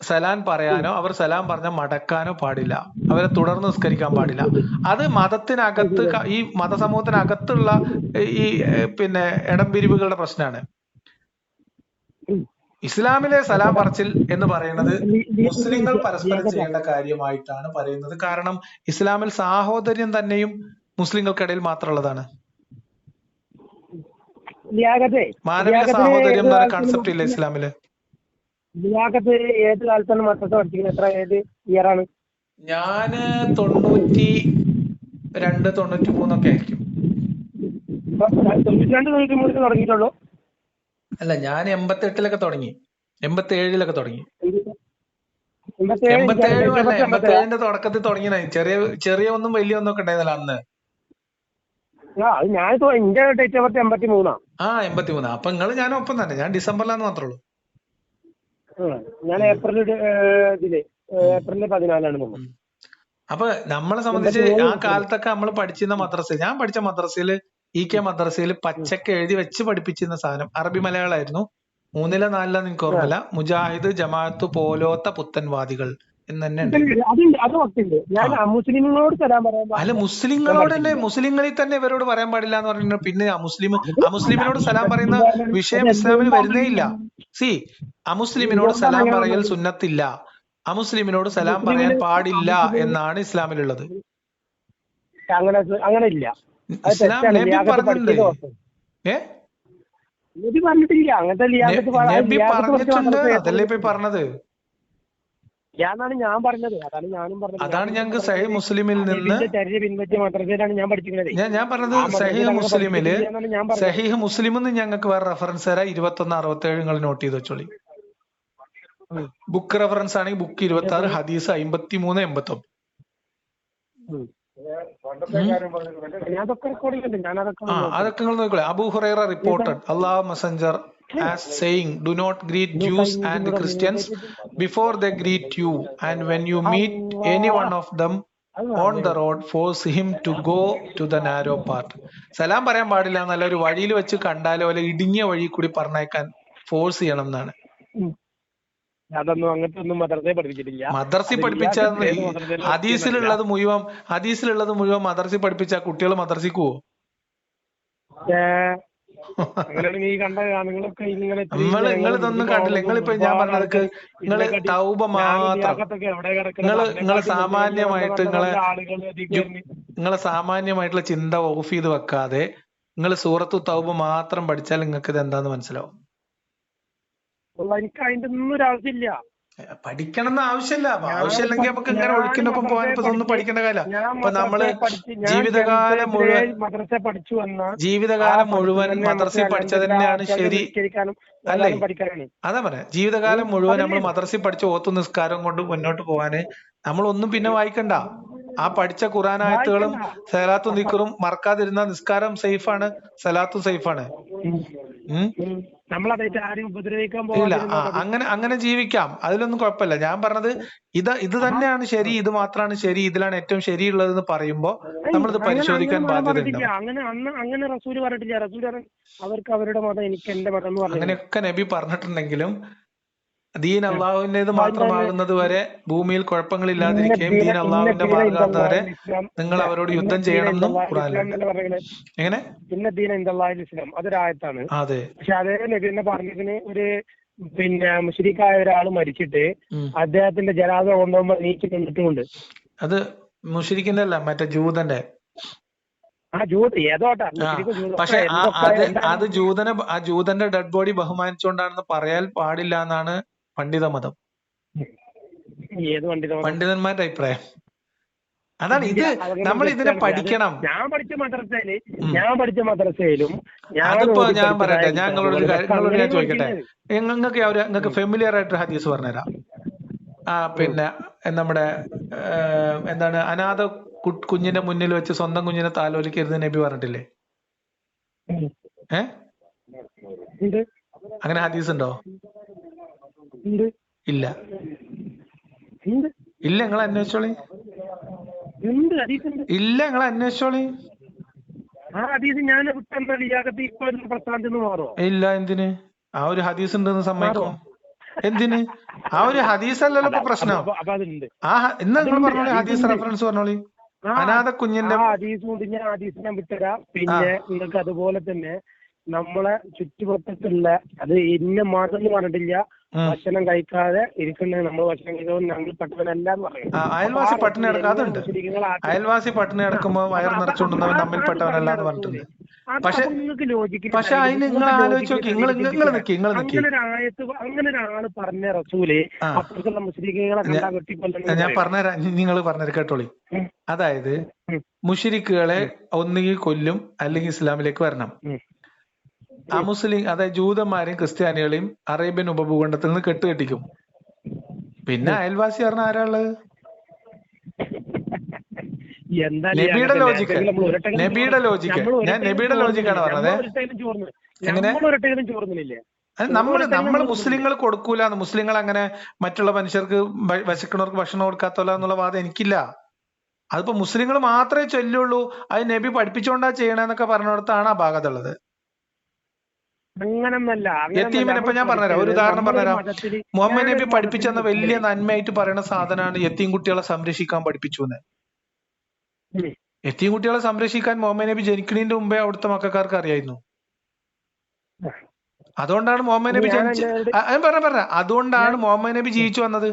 സലാം പറയാനോ അവർ സലാം പറഞ്ഞ മടക്കാനോ പാടില്ല. അവരെ തുടർന്ന് നിസ്കരിക്കാൻ പാടില്ല. അത് മതത്തിനകത്ത് ഈ മതസമൂഹത്തിനകത്തുള്ള ഈ പിന്നെ ഇടംപിരിവുകളുടെ പ്രശ്നമാണ് ഇസ്ലാമിലെ സലാം പറച്ചിൽ എന്ന് പറയുന്നത് മുസ്ലിങ്ങൾ പരസ്പരം ചെയ്യേണ്ട കാര്യമായിട്ടാണ് പറയുന്നത്. കാരണം ഇസ്ലാമിൽ സാഹോദര്യം തന്നെയും മുസ്ലിങ്ങൾക്കിടയിൽ മാത്രമുള്ളതാണ്. ലിയാഖത്തെ മാനവിക സാഹോദര്യം എന്ന് പറയുന്ന കൺസെപ്റ്റ് ഇല്ല ഇസ്ലാമിൽ? ലിയാഖത്ത് ഏത് കാലത്താണ് മദ്രസ പഠിച്ചിരിക്കുന്നത്? എത്ര ഏത് ഇയർ ആണ്? ഞാൻ തൊണ്ണൂറ്റി രണ്ട് തൊണ്ണൂറ്റി മൂന്നൊക്കെ ആയിരിക്കും. ഇപ്പൊ തൊണ്ണൂറ്റി രണ്ട് തൊണ്ണൂറ്റി മൂന്നിൽ തുടങ്ങിയിട്ടുള്ളൂ. അല്ല ഞാൻ എൺപത്തി എട്ടിലൊക്കെ തുടങ്ങി. എൺപത്തി ഏഴിലൊക്കെ തുടങ്ങി. എൺപത്തി ഏഴും അല്ല എൺപത്തി ഏഴിന്റെ തുടക്കത്തിൽ തുടങ്ങിയ ചെറിയ ചെറിയ ഒന്നും വലിയ ഒന്നും ഒക്കെ ഉണ്ടായിരുന്നില്ല അന്ന്. ആ അത് ഞാൻ എന്റെ ഡേറ്റ് ഓഫ് ബർത്ത് എൺപത്തി മൂന്നാ ആ എൺപത്തി മൂന്ന് അപ്പൊ നിങ്ങൾ ഞാൻ ഒപ്പം തന്നെ. ഞാൻ ഡിസംബറിലാന്ന് മാത്രമേ ഉള്ളൂ. ഞാൻ ഏപ്രിൽ ഇതിൽ ഏപ്രിൽ പതിനാലാണ് നമ്മൾ അപ്പൊ നമ്മളെ സംബന്ധിച്ച് ആ കാലത്തൊക്കെ നമ്മൾ പഠിച്ചിരുന്ന മദ്രസ ഞാൻ പഠിച്ച മദ്രസയിൽ ഇ കെ മദ്രസയിൽ പച്ചക്ക് എഴുതി വെച്ച് പഠിപ്പിച്ചിരുന്ന സാധനം. അറബി മലയാളമായിരുന്നു മൂന്നില നാലില എനിക്ക് ഓർമ്മയില്ല. മുജാഹിദ് ജമാഅത്ത് പോലോത്ത പുത്തൻവാദികൾ. എന്ന് തന്നെ അല്ല മുസ്ലിങ്ങളോട് തന്നെ മുസ്ലിങ്ങളിൽ തന്നെ ഇവരോട് പറയാൻ പാടില്ല എന്ന് പറഞ്ഞാൽ പിന്നെ അമുസ്ലിം അമുസ്ലിമിനോട് സലാം പറയുന്ന വിഷയം ഇസ്ലാമിൽ വരുന്നേ ഇല്ല. സി അമുസ്ലിമിനോട് സലാം പറയൽ സുന്നത്തില്ല. അമുസ്ലിമിനോട് സലാം പറയാൻ പാടില്ല എന്നാണ് ഇസ്ലാമിലുള്ളത്. അങ്ങനെ അങ്ങനെ ഇല്ല. ഇസ്ലാം നബി പറഞ്ഞിട്ടുണ്ട്. ഏ? നബി പറഞ്ഞിട്ടില്ല. അങ്ങനത്തെ പറഞ്ഞിട്ടുണ്ട്. അതല്ലേ ഇപ്പൊ പറഞ്ഞത്? ഞാനാണ് ഞാൻ പറഞ്ഞത്. അതാണ് ഞാനും പറഞ്ഞത്. അതാണ് ഞങ്ങൾക്ക് സഹി മുസ്ലിമിൽ നിന്ന് ചര്യ പിൻപറ്റിയ മദ്രസയിലാണ് ഞാൻ പഠിക്കുന്നത് ഞാൻ ഞാൻ പറഞ്ഞത് സഹീഹ് മുസ്ലിമിൽ മുസ്ലിമിൽ. സഹീഹ് മുസ്ലിം എന്ന് ഞങ്ങൾക്ക് വേറെ റെഫറൻസ് തരാം. ഇരുപത്തൊന്ന് അറുപത്തേഴ് നിങ്ങൾ നോട്ട് ചെയ്ത് വെച്ചോളി. ബുക്ക് റെഫറൻസ് ആണെങ്കിൽ ബുക്ക് ഇരുപത്തി ആറ് ഹദീസ് അമ്പത്തി മൂന്ന് എൺപത്തി ഒന്ന് അതൊക്കെ നിങ്ങൾ നോക്കിക്കോളെ. Abu Huraira reported Allah messenger as saying do not greet Jews and Christians before they greet you and when you meet any one of them on the road force him to go to the narrow part സലാം പറയാൻ പാടില്ല എന്നല്ല ഒരു വഴിയിൽ വെച്ച് കണ്ടാലോ അല്ലെ ഇടുങ്ങിയ വഴി കൂടി പറഞ്ഞേക്കാൻ ഫോഴ്സ് ചെയ്യണം എന്നാണ്. അതൊന്നും അങ്ങനത്തെ ഒന്നും മദ്രസയെ പഠിപ്പിച്ചിട്ടില്ല. മദർസി അത് പഠിപ്പിച്ച ഹദീസിലുള്ളത് മുഴുവൻ ഹദീസിലുള്ളത് മുഴുവൻ മദർസി പഠിപ്പിച്ച കുട്ടികൾ മദർസിക്ക് പോവോ? അങ്ങനെയാണെങ്കിൽ ഈ കണ്ട നിങ്ങളൊക്കെ ഇങ്ങനെ നിങ്ങൾ നിങ്ങൾ ഇതൊന്നും കണ്ടില്ല നിങ്ങളിപ്പോ ഞാൻ പറഞ്ഞതൊക്കെ നിങ്ങൾ തൗബ മാത്രം? നിങ്ങൾ നിങ്ങൾ സാമാന്യമായിട്ട് നിങ്ങളെ. നിങ്ങളെ സാമാന്യമായിട്ടുള്ള ചിന്ത ഓഫ് ചെയ്ത് വെക്കാതെ നിങ്ങൾ സൂറത്തു തൗബ മാത്രം പഠിച്ചാൽ നിങ്ങൾക്ക് ഇത് എന്താന്ന് മനസ്സിലാവും എനിക്ക് അതിന്റെ ഒന്നും ഒരു ആവശ്യമില്ല ഏ, പഠിക്കണം എന്ന് ആവശ്യമില്ല ആവശ്യമില്ലെങ്കിൽ നമുക്ക് ഇങ്ങനെ ഒഴുക്കിനൊപ്പം പോകാൻ ഇപ്പൊ ഒന്നും പഠിക്കേണ്ട കാലം. ഇപ്പൊ നമ്മൾ ജീവിതകാലം മുഴുവൻ മദ്രസ പഠിച്ചു വന്ന ജീവിതകാലം മുഴുവൻ മദ്രസ മദ്രസയിൽ പഠിച്ചത് തന്നെയാണ് ശരി. അല്ലേ? അതാ പറയാ ജീവിതകാലം മുഴുവൻ നമ്മൾ? മദ്രസയിൽ പഠിച്ച ഓത്തു നിസ്കാരം കൊണ്ട് മുന്നോട്ട് പോവാന് നമ്മളൊന്നും പിന്നെ വായിക്കണ്ട. ആ പഠിച്ച ഖുറാനായത്തുകളും സലാത്തും നിക്കറും മറക്കാതിരുന്ന നിസ്കാരം സേഫാണ് സലാത്തും സേഫാണ്. ഇല്ല. അങ്ങനെ അങ്ങനെ ജീവിക്കാം. അതിലൊന്നും കുഴപ്പമില്ല. ഞാൻ പറഞ്ഞത് ഇത് ഇത് തന്നെയാണ് ശരി ഇത് മാത്രമാണ് ശരി ഇതിലാണ് ഏറ്റവും ശരിയുള്ളതെന്ന് പറയുമ്പോ നമ്മളിത് പരിശോധിക്കാൻ ബാധ്യതയുണ്ട്. ബാധ്യത അങ്ങനെ റസൂൽ പറഞ്ഞിട്ടില്ല. റസൂൽ അവർക്ക് അവരുടെ മതം എനിക്ക് എന്റെ മതം എന്ന് അങ്ങനെയൊക്കെ നബി പറഞ്ഞിട്ടുണ്ടെങ്കിലും ദീൻ അള്ളാഹുവിന്റേത് മാത്രമാകുന്നത് വരെ ഭൂമിയിൽ കുഴപ്പങ്ങളില്ലാതിരിക്കുകയും ദീൻ അള്ളാഹുവിന്റെ മാർഗം വരെ നിങ്ങൾ അവരോട് യുദ്ധം ചെയ്യണം എന്നും എങ്ങനെ? പിന്നെ ഇന്ദാഹിൽ ഇസ്ലാം അതൊരായത്താണ്. അതെ. പക്ഷെ അതേ നബി തന്നെ പറഞ്ഞതിന് ഒരു പിന്നെ മുഷരിക്കായ ഒരാൾ മരിച്ചിട്ട് അദ്ദേഹത്തിന്റെ ജനാദ കൊണ്ടുപോകുമ്പോൾ നീക്കി നിന്നിട്ടുമുണ്ട്. അത് മുഷിരിക്കിന്റെ അല്ല മറ്റേ ജൂതന്റെ പക്ഷെ അത് അത് ജൂതനെ ആ ജൂതന്റെ ഡെഡ് ബോഡി ബഹുമാനിച്ചുകൊണ്ടാണെന്ന് പറയാൻ പാടില്ല എന്നാണ് പണ്ഡിത മതം ഏത് പണ്ഡിതന്മാരുടെ അഭിപ്രായം. അതാണ് ഇത് നമ്മൾ ഇതിനെ പഠിക്കണം. ഞാൻ പഠിച്ച മദ്രസയിൽ ഞാൻ പഠിച്ച മദ്രസയിലും അതിപ്പോ ഞാൻ പറയട്ടെ ഞാൻ നിങ്ങളോട് ഞാൻ ചോദിക്കട്ടെ? നിങ്ങൾക്ക് ഒരു നിങ്ങൾക്ക് ഫെമിലിയർ ആയിട്ട് ഹദീസ് പറഞ്ഞുതരാം. ആ പിന്നെ നമ്മുടെ എന്താണ് അനാഥ കുഞ്ഞിന്റെ മുന്നിൽ വെച്ച് സ്വന്തം കുഞ്ഞിനെ താലോലിക്കരുത് നബി പറഞ്ഞിട്ടില്ലേ. ഏ? അങ്ങനെ ഹദീസ് ഉണ്ടോ? ഉണ്ട്. ഇല്ല. ഉണ്ട്. ഇല്ല നിങ്ങൾ അന്വേഷിച്ചോളി. ഉണ്ട് ഹദീസുണ്ട് ഇല്ല നിങ്ങൾ അന്വേഷിച്ചോളി. ആ ഹദീസ് ഞാൻ വിട്ടെന്ന ലിയാഖത്ത് ഇപ്പൊ ഒരു പ്രസ്ഥാനത്ത് നിന്ന് മാറുമോ ഇല്ല എന്തിന്? ആ ഒരു ഹദീസ് ഉണ്ടെന്ന് സമ്മതിക്കും? എന്തിന്? ആ ഒരു ഹദീസ് അല്ലല്ലോ ഇപ്പൊ പ്രശ്നം. ആ ഇന്ന് നിങ്ങൾ പറഞ്ഞോളി ഹദീസ് റെഫറൻസ് പറഞ്ഞോളി. അനാഥ കുഞ്ഞിന്റെ ഹദീസ് കൊണ്ട് ഞാൻ ഹദീസ് ഞാൻ വിട്ടുതരാം. പിന്നെ നിങ്ങൾക്ക് അതുപോലെ തന്നെ നമ്മളെ ചുറ്റുവട്ടത്തുള്ള അത് ഇന്ന മാത്രം പറഞ്ഞിട്ടില്ല. ഭക്ഷണം കഴിക്കാതെ ഇരിക്കുന്നത് നമ്മൾ ഭക്ഷണം കഴിക്കുന്നത് ഞങ്ങൾ പട്ടണമല്ല എന്ന് പറയും. അയൽവാസി പട്ടിണി ആ- അയൽവാസി പട്ടിണി കിടക്കുമ്പോ വയർ നിറച്ചുകൊണ്ടുന്നവൻ നമ്മിൽപ്പെട്ടവനല്ല എന്ന് പറഞ്ഞിട്ടുണ്ട്. പക്ഷെ-. പക്ഷെ അതിന് നിങ്ങൾ ആലോചിച്ചു നോക്കി. നിങ്ങൾ നിങ്ങൾ നിക്കി നിങ്ങൾ നിക്കി. അങ്ങനെ ഒരാൾ പറഞ്ഞ റസൂൽ ഞാൻ പറഞ്ഞുതരാം നിങ്ങൾ പറഞ്ഞത് കേട്ടോളി. അതായത്. മുഷിരിക്കുകളെ ഒന്നുകിൽ കൊല്ലും അല്ലെങ്കിൽ ഇസ്ലാമിലേക്ക് വരണം. ഉം. ആ മുസ്ലിം അതായത് ജൂതന്മാരെയും ക്രിസ്ത്യാനികളെയും അറേബ്യൻ ഉപഭൂഖണ്ഡത്തിൽ നിന്ന് കെട്ടുകെട്ടിക്കും. പിന്നെ അയൽവാസി പറഞ്ഞ ആരാൾ നബിയുടെ? ലോജിക്ക് നബിയുടെ ലോജിക്ക് ഞാൻ നബിയുടെ ലോജിക്കാണ് പറഞ്ഞത്. എങ്ങനെ? നമ്മൾ നമ്മൾ മുസ്ലിങ്ങൾ കൊടുക്കൂല മുസ്ലിങ്ങൾ അങ്ങനെ മറ്റുള്ള മനുഷ്യർക്ക് വശക്കണവർക്ക് ഭക്ഷണം കൊടുക്കാത്തല്ല എന്നുള്ള വാദം എനിക്കില്ല. അതിപ്പോ മുസ്ലിങ്ങൾ മാത്രമേ ചൊല്ലുള്ളൂ. അത് നബി പഠിപ്പിച്ചോണ്ടാ ചെയ്യണെന്നൊക്കെ പറഞ്ഞിടത്താണ് ആ ഭാഗത്ത് ഉള്ളത് അങ്ങനൊന്നല്ല. യത്തീമിനെ ഞാൻ പറഞ്ഞുതരാം. ഒരു ഉദാഹരണം പറഞ്ഞുതരാം. മുഹമ്മദ് നബി പഠിപ്പിച്ചെന്ന വലിയ നന്മയായിട്ട് പറയുന്ന സാധനമാണ് യത്തീം കുട്ടികളെ സംരക്ഷിക്കാൻ പഠിപ്പിച്ചു എന്ന്. യത്തീം കുട്ടികളെ സംരക്ഷിക്കാൻ മുഹമ്മദ് നബി ജനിക്കുന്നതിന്റെ മുമ്പേ അവിടുത്തെ മക്കാർക്ക് അറിയായിരുന്നു. അതുകൊണ്ടാണ് മുഹമ്മദ് നബി ജനിച്ച് ഞാൻ പറഞ്ഞ പറഞ്ഞ. അതുകൊണ്ടാണ് മുഹമ്മദ് നബി ജീവിച്ചു വന്നത്.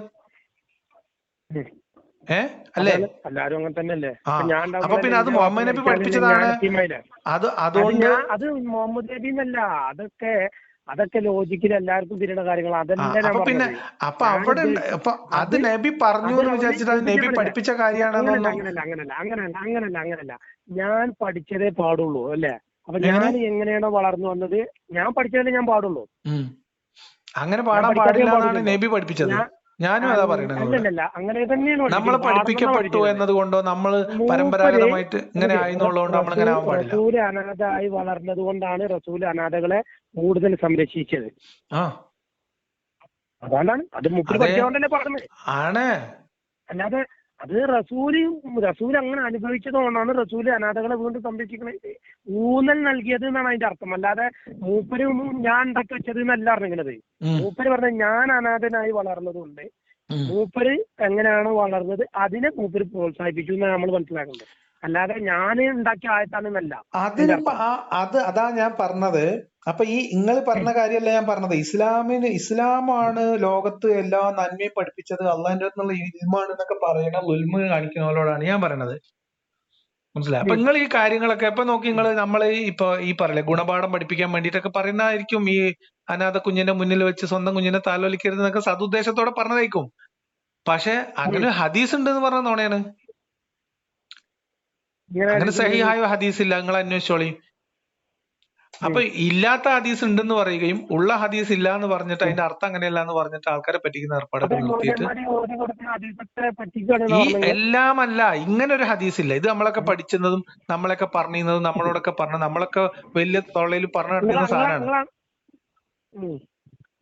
ഉം. അല്ലേ? എല്ലാരും അങ്ങനെ തന്നെയല്ലേ. അപ്പൊ പിന്നെ അത് മുഹമ്മദ് നബി പഠിപ്പിച്ചതാണ്. അത് അത് അതുകൊണ്ട് അത് മുഹമ്മദ് നബി എന്നല്ല. അതൊക്കെ അതൊക്കെ ലോജിക്കിൽ എല്ലാവർക്കും അതല്ല ഞാൻ അപ്പൊ പിന്നെ അപ്പൊ അവിടെ. അപ്പൊ അത് നബി പറഞ്ഞു എന്ന് വിചാരിച്ചിട്ട് അത് നബി പഠിപ്പിച്ച അങ്ങനല്ല അങ്ങനല്ല അങ്ങനല്ല അങ്ങനല്ല അങ്ങനല്ല അങ്ങനല്ല. ഞാൻ പഠിച്ചതേ പാടുള്ളൂ അല്ലേ? അപ്പൊ ഞാൻ എങ്ങനെയാണോ വളർന്നു വന്നത് ഞാൻ പഠിച്ചതല്ലേ ഞാൻ പാടുള്ളൂ. അങ്ങനെ പാടാൻ പാടില്ല എന്നാണ് നബി പഠിപ്പിച്ചത്. ഞാനും അതാ പറയണത്. നമ്മൾ പഠിപ്പിക്കപ്പെട്ടു എന്നതുകൊണ്ടോ എന്നത് കൊണ്ടോ നമ്മൾ പരമ്പരാഗതമായിട്ട് ഇങ്ങനെ ആയിരുന്നുള്ളതുകൊണ്ട് നമ്മൾ ഇങ്ങനെ ആവാൻ പാടില്ല. റസൂൽ അനാഥമായി വളർന്നത് കൊണ്ടാണ് റസൂൽ അനാഥകളെ കൂടുതൽ സംരക്ഷിച്ചത്. ആ. അതുകൊണ്ടാണ് അത് മുപ്പത് അതെ. പഠിച്ചുകൊണ്ടല്ലേ പറഞ്ഞത്. ആണ്. അല്ലാതെ അത് റസൂൽ റസൂൽ അങ്ങനെ അനുഭവിച്ചതുകൊണ്ടാണ് റസൂൽ അനാഥകളെ വീണ്ടും സംരക്ഷിക്കണത് ഊന്നൽ നൽകിയത് എന്നാണ് അതിന്റെ അർത്ഥം. അല്ലാതെ മൂപ്പര് ഞാൻ ഉണ്ടാക്കി വെച്ചത് എന്നല്ല അറിഞ്ഞത് മൂപ്പര് പറഞ്ഞ ഞാൻ അനാഥനായി വളർന്നതുകൊണ്ട്. മൂപ്പര് എങ്ങനെയാണോ വളർന്നത് അതിനെ മൂപ്പര് പ്രോത്സാഹിപ്പിച്ചു എന്നാണ് നമ്മൾ മനസ്സിലാക്കേണ്ടത്. അല്ലാതെ ഞാൻ ഉണ്ടാക്കിയ ആയത്താണെന്നല്ല. അതിന് ആ അത് അതാ ഞാൻ പറഞ്ഞത്. അപ്പൊ ഈ നിങ്ങൾ പറഞ്ഞ കാര്യമല്ല ഞാൻ പറഞ്ഞത്. ഇസ്ലാമിന് ഇസ്ലാമാണ് ലോകത്ത് എല്ലാ നന്മയും പഠിപ്പിച്ചത് അള്ളാഹിന്റെ അടുത്തുള്ള ഇൽമാണ് എന്നൊക്കെ പറയണ ഉൽമ കാണിക്കുന്നവരോടാണ് ഞാൻ പറയണത്. മനസ്സിലായി? അപ്പൊ നിങ്ങൾ ഈ കാര്യങ്ങളൊക്കെ ഇപ്പൊ നോക്കി നിങ്ങൾ നമ്മൾ ഇപ്പൊ ഈ പറയില്ലേ ഗുണപാഠം പഠിപ്പിക്കാൻ വേണ്ടിട്ടൊക്കെ പറയുന്നതായിരിക്കും ഈ അനാഥ കുഞ്ഞിന്റെ മുന്നിൽ വെച്ച് സ്വന്തം കുഞ്ഞിനെ താലോലിക്കരുത് എന്നൊക്കെ സതുദ്ദേശത്തോടെ പറഞ്ഞതായിരിക്കും. പക്ഷെ അങ്ങനെ ഹദീസ് ഉണ്ട് എന്ന് പറഞ്ഞ നോണയാണ്. അങ്ങനെ സഹിഹായ ഹദീസ് ഇല്ല നിങ്ങൾ അന്വേഷിച്ചോളി. അപ്പൊ ഇല്ലാത്ത ഹദീസ് ഉണ്ടെന്ന് പറയുകയും ഉള്ള ഹദീസ് ഇല്ല എന്ന് പറഞ്ഞിട്ട് അതിന്റെ അർത്ഥം അങ്ങനെയല്ല എന്ന് പറഞ്ഞിട്ട് ആൾക്കാരെ പറ്റിക്കുന്ന ഏർപ്പാട് ഈ എല്ലാം അല്ല ഇങ്ങനെ ഒരു ഹദീസ് ഇല്ല ഇത് നമ്മളൊക്കെ പഠിച്ചതും നമ്മളൊക്കെ പറഞ്ഞിരുന്നതും നമ്മളോടൊക്കെ പറഞ്ഞ നമ്മളൊക്കെ വലിയ തൊള്ളയിൽ പറഞ്ഞു നടക്കുന്ന സാധനമാണ്.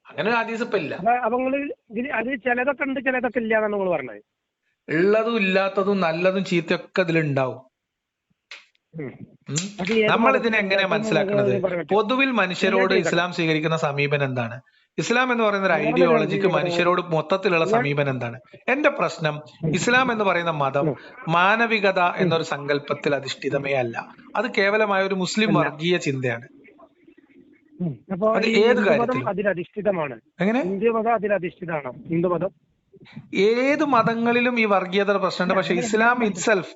അങ്ങനെ ഒരു ഹദീസ് ഇപ്പൊ ഇല്ല. അപ്പൊ അപ്പൊ അത് ചിലതൊക്കെ ഉണ്ട് ചിലതൊക്കെ ഇല്ല എന്നാണ് നിങ്ങൾ പറഞ്ഞത്. ഉള്ളതും ഇല്ലാത്തതും നല്ലതും ചീത്തയൊക്കെ ഇതിലുണ്ടാവും. നമ്മൾ ഇതിനെ എങ്ങനെ മനസ്സിലാക്കുന്നത്? പൊതുവിൽ മനുഷ്യരോട് ഇസ്ലാം സ്വീകരിക്കുന്ന സമീപനം എന്താണ്? ഇസ്ലാം എന്ന് പറയുന്ന ഒരു ഐഡിയോളജിക്ക് മനുഷ്യരോട് മൊത്തത്തിലുള്ള സമീപനം എന്താണ്? എന്റെ പ്രശ്നം ഇസ്ലാം എന്ന് പറയുന്ന മതം മാനവികത എന്നൊരു സങ്കല്പത്തിൽ അധിഷ്ഠിതമേ അല്ല. അത് കേവലമായ ഒരു മുസ്ലിം വർഗീയ ചിന്തയാണ്. അത് ഏത് കാര്യത്തിലും? അതിലധിഷ്ഠിതമാണ്. എങ്ങനെ? ഹിന്ദുമതം അതിലധിഷ്ഠിതമാണ്. ഹിന്ദുമതം ഏത് മതങ്ങളിലും ഈ വർഗീയത പ്രശ്നമുണ്ട്. പക്ഷെ ഇസ്ലാം ഇറ്റ്സെൽഫ്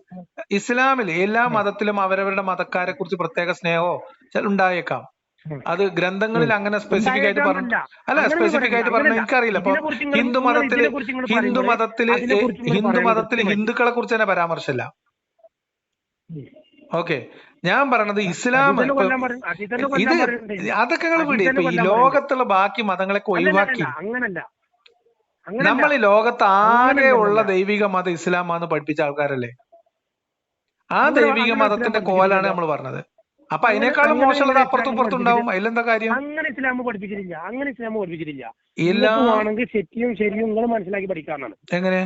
ഇസ്ലാമിൽ എല്ലാ മതത്തിലും അവരവരുടെ മതക്കാരെ കുറിച്ച് പ്രത്യേക സ്നേഹമോ ഉണ്ടായേക്കാം. അത് ഗ്രന്ഥങ്ങളിൽ അങ്ങനെ സ്പെസിഫിക് ആയിട്ട് പറഞ്ഞു അല്ല സ്പെസിഫിക് ആയിട്ട് പറഞ്ഞു. എനിക്കറിയില്ല. അപ്പൊ ഹിന്ദു മതത്തിൽ ഹിന്ദു മതത്തിൽ ഹിന്ദു മതത്തിൽ. ഹിന്ദുക്കളെ കുറിച്ച് തന്നെ പരാമർശമില്ല. ഓക്കെ. ഞാൻ പറഞ്ഞത് ഇസ്ലാം ഇത് അതൊക്കെ നിങ്ങൾ വിടി. ഈ ലോകത്തുള്ള ബാക്കി മതങ്ങളൊക്കെ ഒഴിവാക്കി. അങ്ങനല്ല. നമ്മൾ ഈ ലോകത്ത് ആകെ ഉള്ള ദൈവിക മതം ഇസ്ലാമാന്ന് പഠിപ്പിച്ച ആൾക്കാരല്ലേ? ആ ദൈവിക മതത്തിന്റെ കോലാണ് നമ്മൾ പറഞ്ഞത്. അപ്പൊ അതിനേക്കാളും മോശമുള്ളത് അപ്പുറത്തും ഇപ്പുറത്തും ഉണ്ടാവും. അതിലെന്താ കാര്യം? അങ്ങനെ ഇസ്ലാം പഠിപ്പിച്ചിട്ടില്ല. അങ്ങനെ ഇസ്ലാം പഠിപ്പിച്ചിട്ടില്ല. വേണമെങ്കിൽ ശരിയും ശരിയും നിങ്ങൾ മനസ്സിലാക്കി പഠിക്കാന്നാണ്. എങ്ങനെ?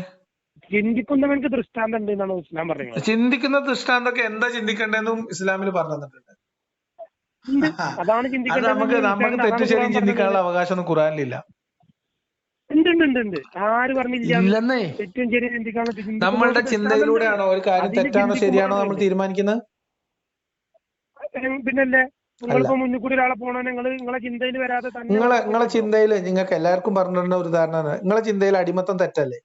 ചിന്തിക്കുന്നവനക്ക് ദൃഷ്ടാന്തം ഉണ്ട് എന്നാണ് ഇസ്ലാം പറയുന്നത് ചിന്തിക്കുന്ന ദൃഷ്ടാന്തൊക്കെ എന്താ ചിന്തിക്കേണ്ടതെന്നും ഇസ്ലാമിൽ പറഞ്ഞു തന്നിട്ടുണ്ട് അതാണ് അത് ചിന്തിക്കേണ്ടത് നമുക്ക് നമുക്ക് തെറ്റു ശരിയും ചിന്തിക്കാനുള്ള അവകാശം ഒന്നും ഖുറാനിലില്ല ഉണ്ട് ഉണ്ട് ഉണ്ട് ഉണ്ട് ആര് പറഞ്ഞില്ല ഇല്ലെന്നേ. നമ്മളുടെ ചിന്തയിലൂടെയാണോ ഒരു കാര്യം തെറ്റാണോ ശരിയാണോ നമ്മൾ തീരുമാനിക്കുന്നത്. പിന്നല്ലേ നിങ്ങളെ നിങ്ങളെ ചിന്തയിൽ ചിന്തയിൽ നിങ്ങൾക്ക് എല്ലാവർക്കും പറഞ്ഞിരുന്ന ഒരു ഉദാഹരണമാണ് നിങ്ങളെ ചിന്തയിൽ അടിമത്തം തെറ്റല്ലേ?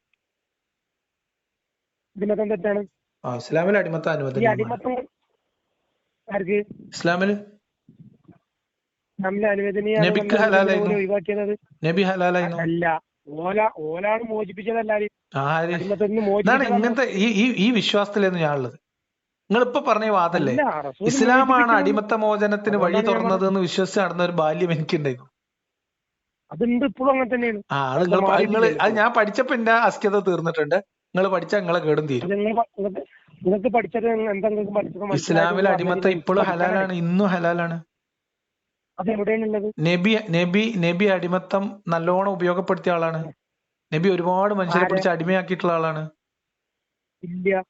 ഇതിനൊക്കെ തെറ്റാണ്. ആ ഇസ്ലാമിൽ അടിമത്തം അനുവദനീയമാണ്. അടിമത്തം ഇസ്ലാമിൽ നബിക്ക് ഹലാലായിരുന്നു. നബി ഹലാലായിരുന്നു? അല്ല. ഓല ഓലാണ് ഇതാണ് ഇങ്ങനത്തെ ഈ ഈ ഈ വിശ്വാസത്തിലായിരുന്നു ഞാനുള്ളത്. നിങ്ങൾ ഇപ്പൊ പറഞ്ഞ വാദല്ലേ? ഇസ്ലാമാണ് അടിമത്ത മോചനത്തിന് വഴി തുറന്നത് എന്ന് വിശ്വസിച്ച് നടന്ന ഒരു ബാല്യം എനിക്കുണ്ടായിരുന്നു. അതുണ്ട് ഇപ്പോഴും അങ്ങനെ തന്നെയാണ്. ആ അത് നിങ്ങൾ നിങ്ങൾ അത് ഞാൻ പഠിച്ചപ്പോ എന്റെ അസ്ഥ്യത തീർന്നിട്ടുണ്ട്. നിങ്ങൾ പഠിച്ചാൽ നിങ്ങളെ കേടും തീരും. നിങ്ങൾക്ക് പഠിച്ചത് ഇസ്ലാമിൽ അടിമത്ത ഇപ്പോഴും ഹലാലാണ് ഇന്നും ഹലാലാണ്. നബി നബി നബി അടിമത്തം നല്ലോണം ഉപയോഗപ്പെടുത്തിയ ആളാണ്. നബി ഒരുപാട് മനുഷ്യരെ പിടിച്ച് അടിമയാക്കിയിട്ടുള്ള ആളാണ്. ഇല്ല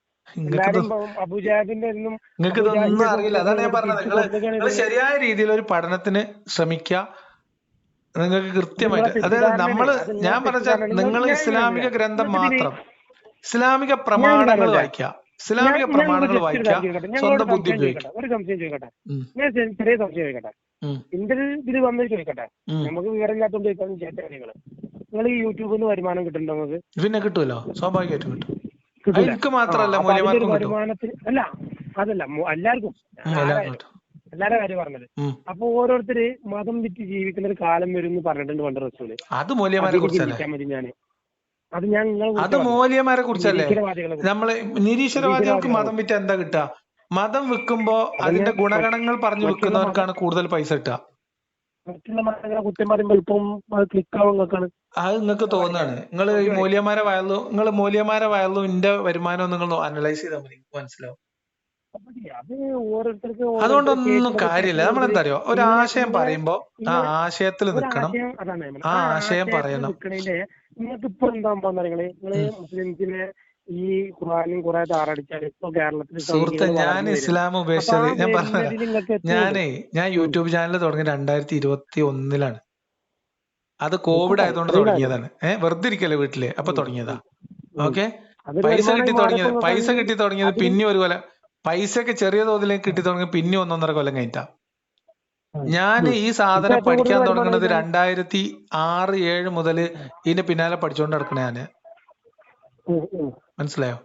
നിങ്ങൾക്ക് ഇതൊന്നും അറിയില്ല. അതാണ് ഞാൻ പറഞ്ഞത്. നിങ്ങൾ നിങ്ങൾ ശരിയായ രീതിയിൽ ഒരു പഠനത്തിന് ശ്രമിക്ക. നിങ്ങൾക്ക് കൃത്യമായിട്ട് അതായത് നമ്മൾ ഞാൻ പറഞ്ഞ. നിങ്ങൾ ഇസ്ലാമിക ഗ്രന്ഥം മാത്രം. ഇസ്ലാമിക പ്രമാണങ്ങൾ. വായിക്കുക ഇസ്ലാമിക പ്രമാണങ്ങൾ വായിക്കുക സ്വന്തം ബുദ്ധി ഉപയോഗിക്കാം. ഉപയോഗിക്കുക ഒരു സംശയം ചോദിക്കട്ടെ. ഞാൻ ചെറിയ സംശയം ചോദിക്കട്ടെ. എന്റെ ഇതിൽ വന്നത് ചോദിക്കട്ടെ നമുക്ക് വിവരമില്ലാത്തോണ്ട് ചോദിക്കാൻ കാര്യങ്ങൾ. നിങ്ങൾ ഈ യൂട്യൂബിൽ നിന്ന് വരുമാനം കിട്ടുന്നുണ്ടോ നമുക്ക്? പിന്നെ കിട്ടുമല്ലോ സ്വാഭാവികമായിട്ടും കിട്ടും. എനിക്ക് മാത്രമല്ല അല്ല അതല്ല എല്ലാവർക്കും. എല്ലാരുടെ കാര്യം പറഞ്ഞത്. അപ്പൊ ഓരോരുത്തര് മതം വിറ്റ് ജീവിക്കുന്ന ഒരു കാലം വരും എന്ന് പറഞ്ഞിട്ടുണ്ട് പണ്ട് റസൂൽ. അത് മൂല്യമാരെ മതി ഞാൻ. അത് ഞാൻ അത് മൂല്യമാരെ കുറിച്ചല്ലേ? നമ്മൾ നിരീശ്വരവാദികൾക്ക് മതം വിറ്റ് എന്താ കിട്ടുക മതം വിൽക്കുമ്പോ അതിന്റെ ഗുണഗണങ്ങൾ പറഞ്ഞു വിൽക്കുന്നവർക്കാണ് കൂടുതൽ പൈസ കിട്ടുക. മറ്റുള്ള മതങ്ങളെ കുറ്റം പറയുമ്പോൾ ഇപ്പം ക്ലിക്കാവും നിങ്ങൾക്കാണ്. അത് നിങ്ങൾക്ക് തോന്നാണ്. നിങ്ങൾ ഈ മൂല്യമാരെ വയലും നിങ്ങൾ മൂല്യമാരെ വയലും ഇന്റെ വരുമാനം നിങ്ങൾ അനലൈസ് ചെയ്താൽ മതി. മനസ്സിലാവും. അത് അതുകൊണ്ടൊന്നും കാര്യമില്ല. നമ്മൾ എന്താ അറിയോ ഒരു ആശയം പറയുമ്പോ ആ ആശയത്തിൽ നിൽക്കണം. ആ ആശയം പറയണം. നിങ്ങൾക്ക് ഇപ്പൊ എന്താ നിങ്ങൾ ഈ ഖുറാനും കുറെ താറടിച്ചാൽ ഇപ്പൊ കേരളത്തിൽ സുഹൃത്തെ ഞാൻ ഇസ്ലാം ഉപേക്ഷിച്ചത് ഞാൻ പറഞ്ഞു ഞാനേ ഞാൻ യൂട്യൂബ് ചാനൽ തുടങ്ങി രണ്ടായിരത്തി ഇരുപത്തി ഒന്നിലാണ് അത് കോവിഡ് ആയതുകൊണ്ട് തുടങ്ങിയതാണ്. ഏഹ് വെറുതെ ഇരിക്കല്ലേ വീട്ടിൽ? അപ്പൊ തുടങ്ങിയതാ. ഓക്കെ? പൈസ കിട്ടി തുടങ്ങിയത്. പൈസ കിട്ടി തുടങ്ങിയത് പിന്നെ ഒരു കൊല്ലം. പൈസ ഒക്കെ ചെറിയ തോതിലേക്ക് കിട്ടി തുടങ്ങി പിന്നെ ഒന്നൊന്നര കൊല്ലം കഴിഞ്ഞിട്ടാ. ഞാൻ ഈ സാധനം പഠിക്കാൻ തുടങ്ങുന്നത് രണ്ടായിരത്തി ആറ് ഏഴ് മുതൽ ഇതിന്റെ പിന്നാലെ പഠിച്ചുകൊണ്ട് നടക്കണ ഞാൻ. മനസ്സിലായോ?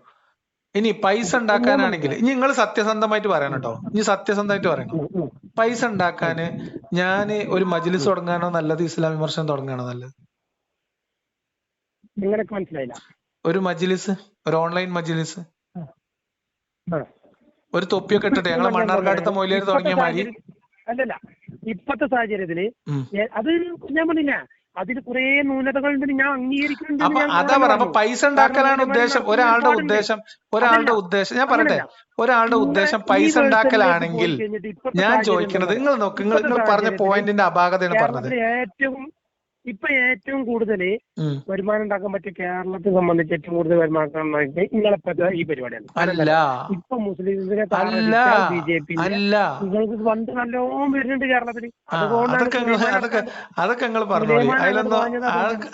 ഇനി പൈസ ഉണ്ടാക്കാനാണെങ്കിൽ ഇനി നിങ്ങൾ സത്യസന്ധമായിട്ട് പറയണം കേട്ടോ. ഇനി സത്യസന്ധമായിട്ട് പറയണം. പൈസ ഉണ്ടാക്കാന് ഞാൻ ഒരു മജ്ലിസ് തുടങ്ങാനോ നല്ലത് ഇസ്ലാം വിമർശനം തുടങ്ങാനോ നല്ലത്? മനസ്സിലായില്ല. ഒരു മജ്ലിസ് ഒരു ഓൺലൈൻ മജ്ലിസ്? ഒരു തൊപ്പിയൊക്കെ ഇട്ടിട്ട് ഞങ്ങളെ മണ്ണാർക്കാടത്തെ മൊയിലേര് തുടങ്ങിയ മാതിരി? അല്ലല്ല. ഇപ്പത്തെ സാഹചര്യത്തിൽ അത് ഞാൻ പറഞ്ഞില്ല? അതിൽ കുറെ ന്യൂനതകളുണ്ട് ഞാൻ അംഗീകരിക്കുന്നുണ്ട് അതാ പറ അപ്പൊ പൈസ ഉണ്ടാക്കലാണ് ഉദ്ദേശം. ഒരാളുടെ. ഉദ്ദേശം ഒരാളുടെ. ഉദ്ദേശം ഞാൻ പറയട്ടെ ഒരാളുടെ ഉദ്ദേശം പൈസ ഉണ്ടാക്കലാണെങ്കിൽ ഞാൻ ചോദിക്കണത് ചോദിക്കുന്നത് നിങ്ങൾ നോക്ക് നിങ്ങൾ നിങ്ങൾ പറഞ്ഞ പോയിന്റിന്റെ അപാകതയാണ് പറഞ്ഞത്. ഏറ്റവും ഇപ്പൊ ഏറ്റവും കൂടുതൽ വരുമാനം ഉണ്ടാക്കാൻ പറ്റിയ കേരളത്തെ സംബന്ധിച്ച് ഏറ്റവും കൂടുതൽ വരുമാനം നിങ്ങളിപ്പത്തെ ഈ പരിപാടിയാണ്. ഇപ്പൊ മുസ്ലിംസിനെ ബി ജെ പി നിങ്ങൾക്ക് പണ്ട് നല്ലോണം വരുന്നുണ്ട് കേരളത്തിൽ അതൊക്കെ നിങ്ങൾ പറഞ്ഞോളി. അതിലൊന്നും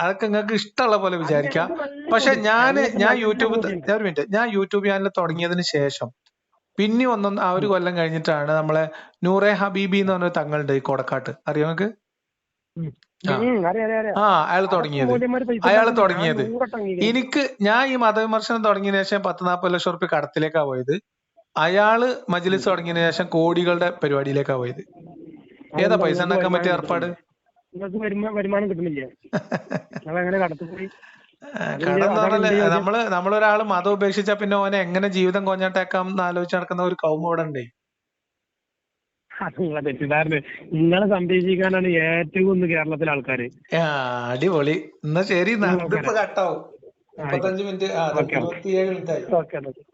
അതൊക്കെ നിങ്ങൾക്ക് ഇഷ്ടമുള്ള പോലെ വിചാരിക്കാം. പക്ഷെ ഞാൻ ഞാൻ യൂട്യൂബ് ഞാൻ ഒരു മിനിറ്റ്. ഞാൻ യൂട്യൂബ് ചാനൽ തുടങ്ങിയതിന് ശേഷം പിന്നെ ഒന്നും ആ ഒരു കൊല്ലം കഴിഞ്ഞിട്ടാണ് നമ്മളെ നൂറെ ഹബീബി എന്ന് പറഞ്ഞ തങ്ങളുണ്ട് ഈ കൊടക്കാട്ട്. അറിയോ നിങ്ങൾക്ക് ആ. അയാൾ തുടങ്ങിയത്. അയാൾ തുടങ്ങിയത്. എനിക്ക് ഞാൻ ഈ മതവിമർശനം തുടങ്ങിയ ശേഷം പത്ത് നാൽപ്പത് ലക്ഷം റുപ്യ കടത്തിലേക്കാ പോയത്. അയാൾ മജ്ലിസ് തുടങ്ങിയ ശേഷം കോടികളുടെ പരിപാടിയിലേക്കാ പോയത്. ഏതാ പൈസ ഉണ്ടാക്കാൻ പറ്റിയ ഏർപ്പാട്? വരുമാനം കിട്ടുന്നില്ലേ. നമ്മൾ നമ്മളൊരാൾ മതം ഉപേക്ഷിച്ചാ പിന്നെ ഓനെ എങ്ങനെ ജീവിതം കൊഞ്ഞാട്ടേക്കാം എന്ന് ആലോചിച്ച് നടക്കുന്ന ഒരു കൗമ ഇവിടെ ഉണ്ടേ. നിങ്ങളെ തെറ്റിദ്ധാരണ. നിങ്ങളെ സംരക്ഷിക്കാനാണ് ഏറ്റവും ഒന്ന് കേരളത്തിലെ ആൾക്കാര്. അടിപൊളി. എന്നാ ശരി കട്ടാവും മുപ്പത്തഞ്ച് മിനിറ്റ് ഓക്കെ. ഓക്കെ.